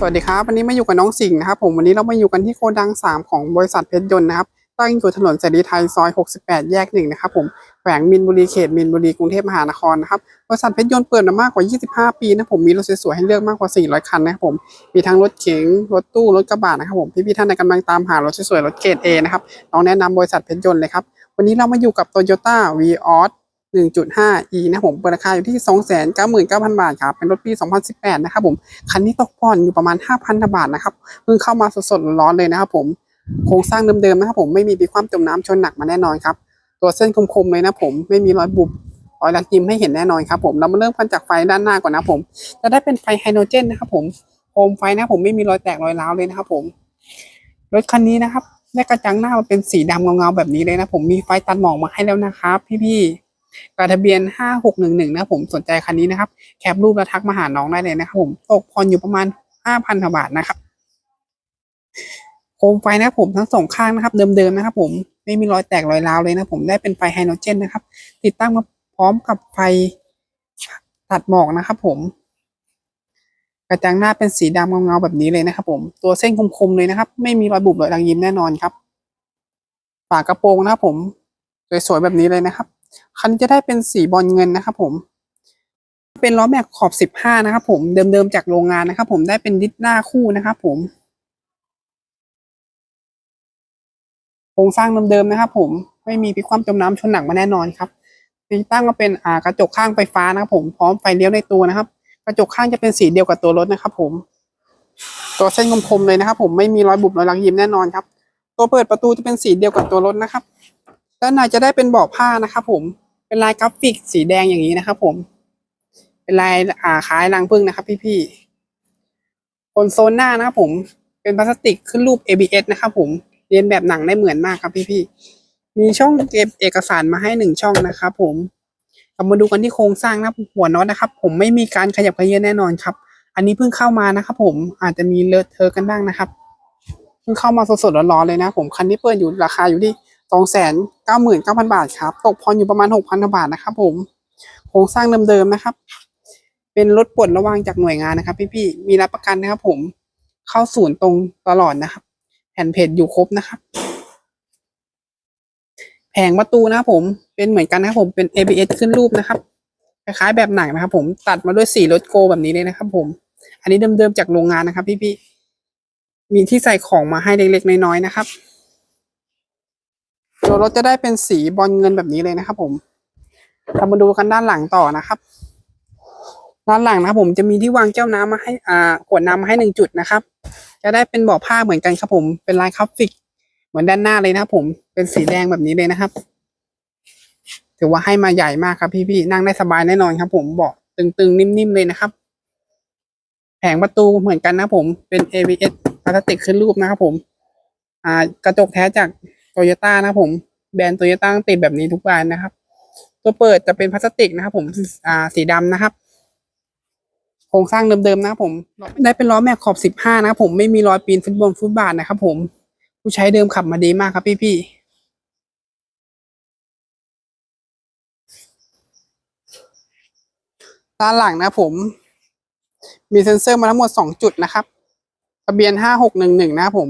สวัสดีครับวันนี้มาอยู่กับน้องสิงห์นะครับผมวันนี้เรามาอยู่กันที่โกดัง 3 ของบริษัทเพชรยนต์นะครับตั้งอยู่ถนนเสรีไทยซอย 68 แยกหนึ่งนะครับผมแขวงมินบุรีเขตมินบุรีกรุงเทพมหานครนะครับบริษัทเพชรยนต์เปิดมามากกว่า 25 ปีนะผมมีรถสวยๆให้เลือกมากกว่า 400 คันนะครับผมมีทั้งรถเก๋งรถตู้รถกระบะนะครับผมพี่ๆท่านใดกำลังตามหารถสวยๆรถเกรด A นะครับน้องแนะนำบริษัทเพชรยนต์เลยครับวันนี้เรามาอยู่กับ Toyota v ีออส 1.5e นะผมเปิดราคาอยู่ที่ 299,000 บาทครับ เป็นรถปี 2018 นะครับผม คันนี้ตกผ่อนอยู่ประมาณ 5,000 บาทนะครับ เพิ่งเข้ามาสดๆ ร้อนเลยนะครับผม โครงสร้างเดิมๆ นะครับผม ไม่มีปีความจมน้ำชนหนักมาแน่นอนครับ ตัวเส้นคมๆ เลยนะผม ไม่มีรอยบุบรอยลักยิ้มให้เห็นแน่นอนครับผม เรามาเริ่มกันจากไฟด้านหน้าก่อนนะผม จะได้เป็นไฟไฮโดรเจนนะครับผม โคมไฟนะผมไม่มีรอยแตกรอยร้าวเลยนะครับผม รถคันนี้นะครับได้กระจังหน้ามันเป็นสีดำเงาๆแบบนี้เลยนะผม มีไฟตัดหมอกมาให้แล้วนะครับ พี่ๆ กระทะเบียน 5611 นะผมสนใจคันนี้นะครับ แคปรูปแล้วทักมาหาน้องได้เลยนะครับผมตกผ่อนอยู่ประมาณ 5,000กว่าบาทนะครับโคมไฟนะครับผมทั้งสองข้างนะครับ เดิมๆนะครับ ผมไม่มีรอยแตกรอยร้าวเลยนะผมได้เป็นไฟไฮโดรเจนนะครับ ติดตั้งมาพร้อมกับไฟตัดหมอกนะครับ ผม กระจังหน้าเป็นสีดำเงาๆแบบนี้เลยนะครับ ผม ตัวเส้นคมๆเลยนะครับ ไม่มีรอยบุบรอยรังยิ้มแน่นอนครับ ฝากระโปรงนะครับผมสวยๆแบบนี้เลยนะครับ คันนี้จะได้เป็นสีบอลเงินนะครับผมเป็นล้อแม็กขอบ 15 นะครับผมเดิมๆจากโรงงานนะครับผมได้เป็นดิสหน้าคู่นะครับผมโครงสร้างเดิมๆนะครับผมไม่มีพิกคว่ำจมน้ำชนหนักมาแน่นอนครับติดตั้งมาเป็นอ่ากระจกข้างไฟฟ้านะครับผมพร้อมไฟเลี้ยวในตัวนะครับ กระจกข้างจะเป็นสีเดียวกับตัวรถนะครับผม ตัวเส้นคมๆเลยนะครับผมไม่มีรอยบุบรอยรักยิ้มแน่นอนครับ ตัวเปิดประตูจะเป็นสีเดียวกับตัวรถนะครับ ด้านในจะได้เป็นบาะผ้านะครับผมเป็นลายกราฟิกสีแดงอย่างนี้นะครับผม เป็นลายอ่าคล้ายรังผึ้งนะครับ พี่ๆบนโซนหน้านะครับผม เป็นพลาสติกขึ้นรูป ABS นะครับผมเรียนแบบหนังได้เหมือนมากครับพี่ๆมีช่องเก็บเอกสารมาให้หนึ่งช่องนะครับผมเรามาดูกันที่โครงสร้างนะหัวน็อตนะครับ ผมไม่มีการขยับเขยื้อนแน่นอนครับ อันนี้เพิ่งเข้ามานะครับผมอาจจะมีเลอะเทอะกันบ้างนะครับ เพิ่งเข้ามาสดๆร้อนๆเลยนะ ผมคันนี้เปิดอยู่ราคาอยู่ที่ สองแสนเก้าหมื่นเก้าพันบาทครับ ตกพรอยู่ประมาณหกพันบาทนะครับผม โครงสร้างเดิมๆนะครับ เป็นรถปลดระวางจากหน่วยงานนะครับพี่ๆ มีรับประกันนะครับผม เข้าศูนย์ตรงตลอดนะครับ แผ่นเพจอยู่ครบนะครับ แผงประตูนะครับผม เป็นเหมือนกันนะครับผม เป็น ABS ขึ้นรูปนะครับ คล้ายๆแบบหนังนะครับ ผม ตัดมาด้วยสีรถโกแบบนี้เลยนะครับผม อันนี้เดิมๆจากโรงงานนะครับ พี่ๆ มีที่ใส่ของมาให้เล็กๆน้อยๆนะครับ ตัวรถจะได้เป็นสีบอลเงินแบบนี้เลยนะครับ ผมเรามาดูกันด้านหลังต่อนะครับ ด้านหลังนะครับผมจะมีที่วางแก้วน้ำมาให้อ่าขวดน้ำมาให้หนึ่งจุดนะครับ จะได้เป็นเบาะผ้าเหมือนกันครับผมเป็นลายคราฟิก เหมือนด้านหน้าเลยนะครับ ผมเป็นสีแดงแบบนี้เลยนะครับ ถือว่าให้มาใหญ่มากครับพี่ๆนั่งได้สบายแน่นอนครับ ผมเบาะตึงๆนิ่มๆเลยนะครับ แผงประตูเหมือนกันนะผมเป็น ABS พลาสติกขึ้นรูปนะครับผม อ่ากระจกแท้จาก โตโยต้านะผมแบรนด์โตโยต้าติดแบบนี้ทุกบานนะครับ ตัวเปิดจะเป็นพลาสติกนะครับ ผมอ่าสีดำนะครับโครงสร้างเดิมๆนะครับผม ได้เป็นล้อแม็กขอบ15นะครับผมไม่มีรอยปีนฟุตบอลฟุตบาทนะครับผม ผู้ใช้เดิมขับมาดีมากครับพี่ๆด้านหลังนะผม มีเซ็นเซอร์มาทั้งหมดสองจุดนะครับทะเบียนห้าหกหนึ่งหนึ่งนะครับผม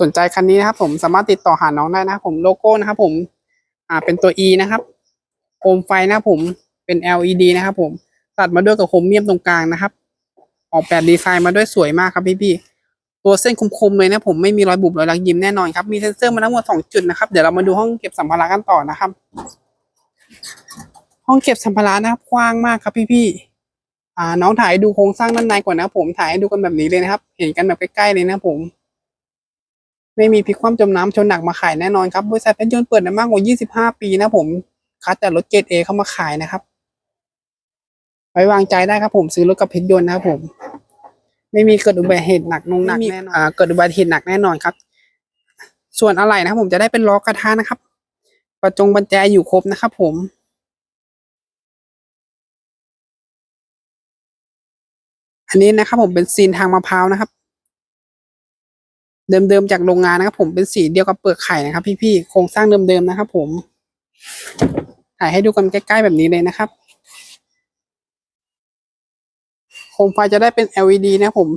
สนใจคันนี้นะครับ ผมสามารถติดต่อหาน้องได้นะครับผมโลโก้นะครับ ผมอ่าเป็นตัว E นะครับโคมไฟนะครับผมเป็น LED นะครับ ผมตัดมาด้วยกับโคมเมียมตรงกลางนะครับ ออกแบบดีไซน์มาด้วยสวยมากครับพี่ๆตัวเส้นคมๆเลยนะผมไม่มีรอยบุบรอยรักยิ้มแน่นอนครับมีเซ็นเซอร์มาทั้งหมดสองจุดนะครับเดี๋ยวเรามาดูห้องเก็บสัมภาระกันต่อนะครับ ห้องเก็บสัมภาระนะครับกว้างมากครับพี่ๆอ่าน้องถ่ายดูโครงสร้างด้านในก่อนนะผมถ่ายให้ดูกันแบบนี้เลยนะครับ เห็นกันแบบใกล้ๆเลยนะผม ไม่มีพลิกคว่ำจมน้ำชนหนักมาขายแน่นอนครับบริษัทเพชรยนต์เปิดมามากกว่า 25 ปีนะผมคัดแต่รถเกรดเอเข้ามาขายนะครับ ไว้วางใจได้ครับผมซื้อรถกับเพชรยนต์นะครับผม ไม่มีเกิดอุบัติเหตุหนักนงหนักแน่นอนอ่าเกิดอุบัติเหตุหนักแน่นอนครับ ส่วนอะไรนะครับผมจะได้เป็นล้อกระทะนะครับ ประจงบัญแจอยู่ครบนะครับผมอันนี้นะครับผมเป็นซีนทางมะพร้าวนะครับ เดิมๆจากโรงงานนะครับ ผมเป็นสีเดียวกับเปลือกไข่นะครับ พี่ๆโครงสร้างเดิมๆนะครับ ผมถ่ายให้ดูกันใกล้ๆแบบนี้เลยนะครับโคมไฟจะได้เป็น LED นะผม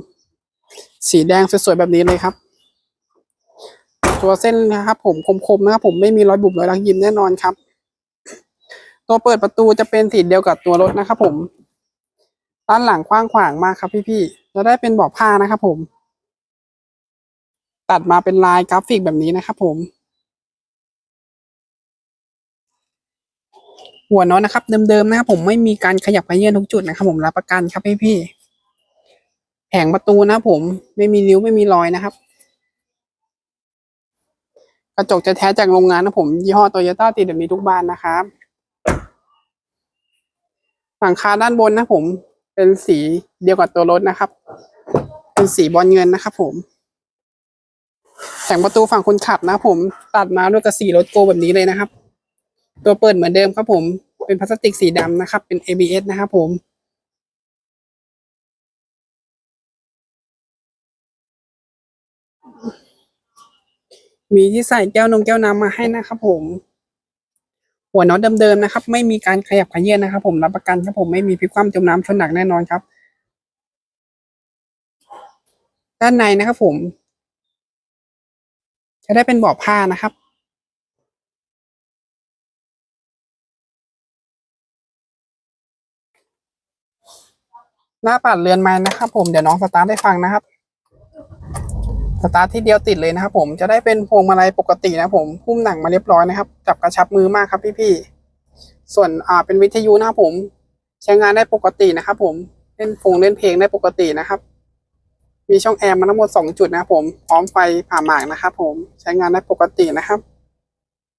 สีแดงสวยๆแบบนี้เลยครับ ตัวเส้นนะครับ ผมคมๆนะครับ ผมไม่มีรอยบุบรอยรักยิ้มแน่นอนครับ ตัวเปิดประตูจะเป็นสีเดียวกับตัวรถนะครับ ผมด้านหลังกว้างขวางมากครับ พี่ๆจะได้เป็นเบาะผ้านะครับ ผม ตัดมาเป็นลายกราฟิกแบบนี้นะครับผม หัวน็อตนะครับเดิมๆนะครับผมไม่มีการขยับขยื่นทุกจุดนะครับผมรับประกันครับพี่ๆแผงประตูนะผมไม่มีริ้วไม่มีรอยนะครับ กระจกจะแท้จากโรงงานนะผมยี่ห้อโตโยต้าติดแบบนี้ทุกบ้านนะครับหลังคาด้านบนนะผมเป็นสีเดียวกับตัวรถนะครับ เป็นสีบอลเงินนะครับผม งประตูฝั่งคนขับนะผมตัดมาด้วยกระสีรถโกแบบนี้เลยนะครับ ตัวเปิดเหมือนเดิมครับผมเป็นพลาสติกสีดำนะครับ เป็น ABS นะครับผมมีที่ใส่แก้วนมแก้วน้ำมาให้นะครับผม หัวน็อตเดิมๆนะครับ ไม่มีการขยับขยื่นนะครับ ผมรับประกันครับผมไม่มีพลิกคว่ำจมน้ำชนหนักแน่นอนครับ ด้านในนะครับผม จะได้เป็นบาะผ้านะครับหน้าปัดเรือนไม้นะครับ ผมเดี๋ยวน้องสตาร์ทให้ฟังนะครับ สตาร์ทที่เดียวติดเลยนะครับผมจะได้เป็นพวงมาลัยปกตินะครับผมหุ้มหนังมาเรียบร้อยนะครับ จับกระชับมือมากครับพี่ๆส่วนอ่าเป็นวิทยุนะครับผม ใช้งานได้ปกตินะครับผมเล่นฟงเล่นเพลงได้ปกตินะครับ มีช่องแอร์มาทั้งหมดสองจุดนะครับผมพร้อมไฟผ่าหมากนะครับผมใช้งานได้ปกตินะครับ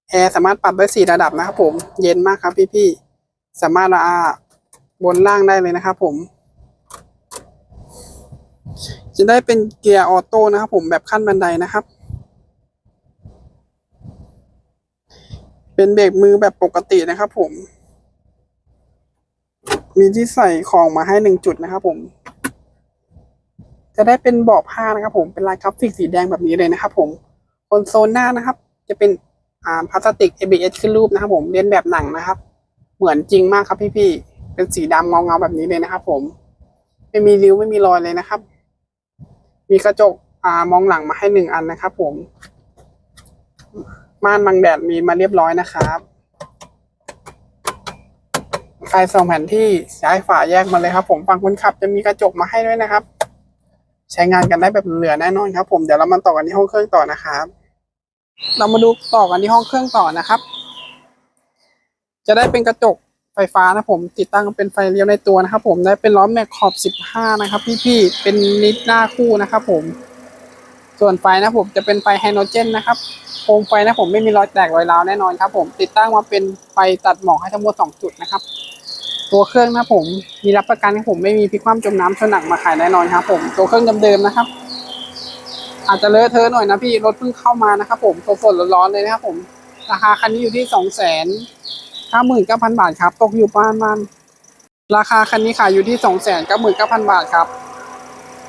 แอร์สามารถปรับได้สี่ระดับนะครับผมเย็นมากครับพี่ๆสามารถอ่าบนล่างได้เลยนะครับผมจะได้เป็นเกียร์ออโต้นะครับผมแบบขั้นบันไดนะครับ เป็นเบรกมือแบบปกตินะครับผม มีที่ใส่ของมาให้หนึ่งจุดนะครับผม จะได้เป็นเบาะผ้านะครับ ผมเป็นลายกราฟิกสีแดงแบบนี้เลยนะครับ ผมคอนโซลหน้านะครับ จะเป็นอ่าพลาสติก ABS ขึ้นรูปนะครับ ผมเลียนแบบหนังนะครับ เหมือนจริงมากครับพี่ๆเป็นสีดำเงาๆแบบนี้เลยนะครับ ผม ไม่มีริ้วไม่มีรอยเลยนะครับ มีกระจกอ่ามองหลังมาให้หนึ่งอันนะครับ ผม ม่านบังแดดมีมาเรียบร้อยนะครับไฟสองแผ่นที่ย้ายฝาแยกมาเลยครับ ผมฝั่งคนขับจะมีกระจกมาให้ด้วยนะครับ ใช้งานกันได้แบบเหลือแน่นอนครับ ผมเดี๋ยวเรามาต่อกันที่ห้องเครื่องต่อนะครับ เรามาดูต่อกันที่ห้องเครื่องต่อนะครับ จะได้เป็นกระจกไฟฟ้านะผมติดตั้งเป็นไฟเลี้ยวในตัวนะครับ ผมได้เป็นล้อแม็กขอบ 15 นะครับ พี่ๆเป็นนิดหน้าคู่นะครับ ผมส่วนไฟนะผมจะเป็นไฟไฮโดรเจนนะครับโคมไฟนะผมไม่มีรอยแตกรอยร้าวแน่นอนครับ ผมติดตั้งมาเป็นไฟตัดหมอกให้ทั้งหมด2จุดนะครับ ตัวเครื่องนะผม มีรับประกันครับผมไม่มีพลิกคว่ำจมน้ำชนหนักมาขายแน่นอนครับ ผมตัวเครื่องเดิมๆนะครับ อาจจะเลอะเทอะหน่อยนะพี่รถเพิ่งเข้ามานะครับ ผมสดๆร้อนๆเลยนะครับ ผม ราคาคันนี้อยู่ที่สองแสนห้าหมื่นเก้าพันบาทครับตกอยู่ประมาณราคาคันนี้ขายอยู่ที่สองแสนเก้าหมื่นเก้าพันบาทครับ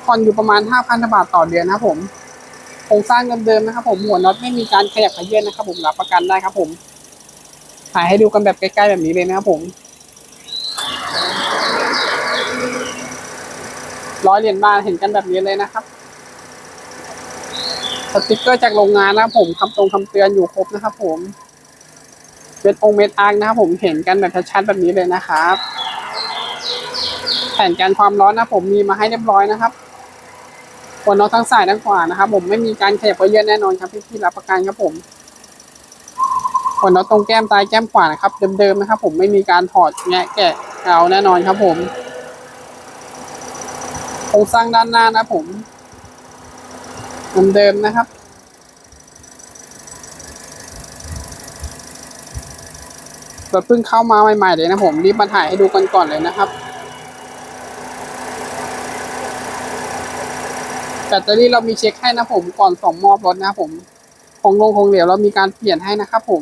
ผ่อนอยู่ประมาณห้าพันบาทต่อเดือนนะครับผมโครงสร้างเดิมๆนะครับ ผมหัวน็อตไม่มีการขยับขยื่นนะครับ ผมรับประกันได้ครับ ผมถ่ายให้ดูกันแบบใกล้ๆแบบนี้เลยนะครับผม ร้อยเหรียญบาทเห็นกันแบบนี้เลยนะครับสติกเกอร์จากโรงงานนะครับผมคำตรงคำเตือนอยู่ครบนะครับ ผมเป็นองค์เม็ดอาร์นะครับผมเห็นกันแบบชัดๆแบบนี้เลยนะครับ แผ่นกันความร้อนนะผมมีมาให้เรียบร้อยนะครับหัวน็อตทั้งซ้ายทั้งขวานะครับ ผมไม่มีการขยับเยื่นแน่นอนครับพี่ๆรับประกันครับผมหัวน็อตตรงแก้มซ้ายแก้มขวานะครับ เดิมๆนะครับ ผมไม่มีการถอดแงะแกะเอาแน่นอนครับผม รงสร้างด้านหน้านะผมเหมือนเดิมนะครับรถเพิ่งเข้ามาใหม่ๆเลยนะผมรีบมาถ่ายให้ดูกันก่อนเลยนะครับแบตเตอรี่เรามีเช็คให้นะผมก่อนส่งมอบรถนะผมของลงของเหลวเรามีการเปลี่ยนให้นะครับผม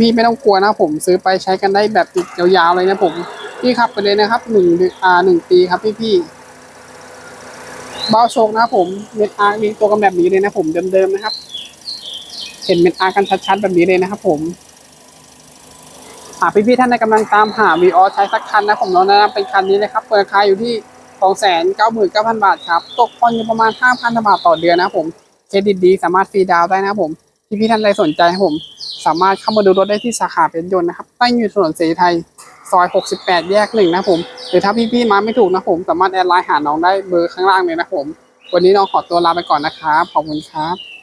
พี่ๆไม่ต้องกลัวนะผมซื้อไปใช้กันได้แบบติดยาวๆเลยนะผมพี่ขับไปเลยนะครับหนึ่งอ่าหนึ่งปีครับพี่ๆ บ้าโชคนะครับผมเม็ดอาร์มีตัวกันแบบนี้เลยนะผมเดิมๆนะครับ เห็นเม็ดอาร์กันชัดๆแบบนี้เลยนะครับผมหากพี่ๆท่านใดกำลังตามหาวีออใช้สักคันนะผมแนะนำเป็นคันนี้เลยครับเปิดราคาอยู่ที่สองแสนเก้าหมื่นเก้าพันบาทครับ ตกผ่อนอยู่ประมาณห้าพันบาทต่อเดือนนะผมเครดิตดีสามารถฟรีดาวน์ได้นะครับผมพี่ๆท่านใดสนใจผม สามารถเข้ามาดูรถได้ที่สาขาเพชรยนต์นะครับตั้งอยู่ถนนเสรีไทย ซอย 68 แยกหนึ่งนะผม หรือถ้าพี่ๆมาไม่ถูกนะผม สามารถแอดไลน์หาน้องได้เบอร์ข้างล่างเลยนะผม วันนี้น้องขอตัวลาไปก่อนนะครับ ขอบคุณครับ